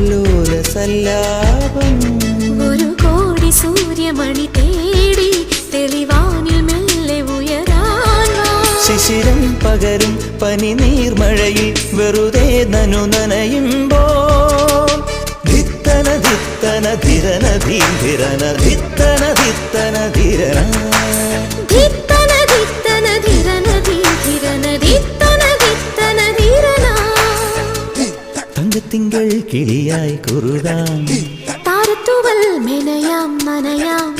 ലോലസല്ലാപം ഒരു കോടി സൂര്യമണി തേടി തെളിവാനിൽ മെല്ലെ ഉയരാൻ ശിശിരം പകരും പനി നീർമഴയിൽ വെറുതെ നനു നനയുമ്പോൾ. ധിത്തന ധിത്തന ധിരന ധീ ധിരന ധിത്തന ധിത്തന ധിരന. ധിത്ത திங்க திங்கள் கிளியாய் குருதாம் தாரத்துவல் மெனையாம் மனையாம்.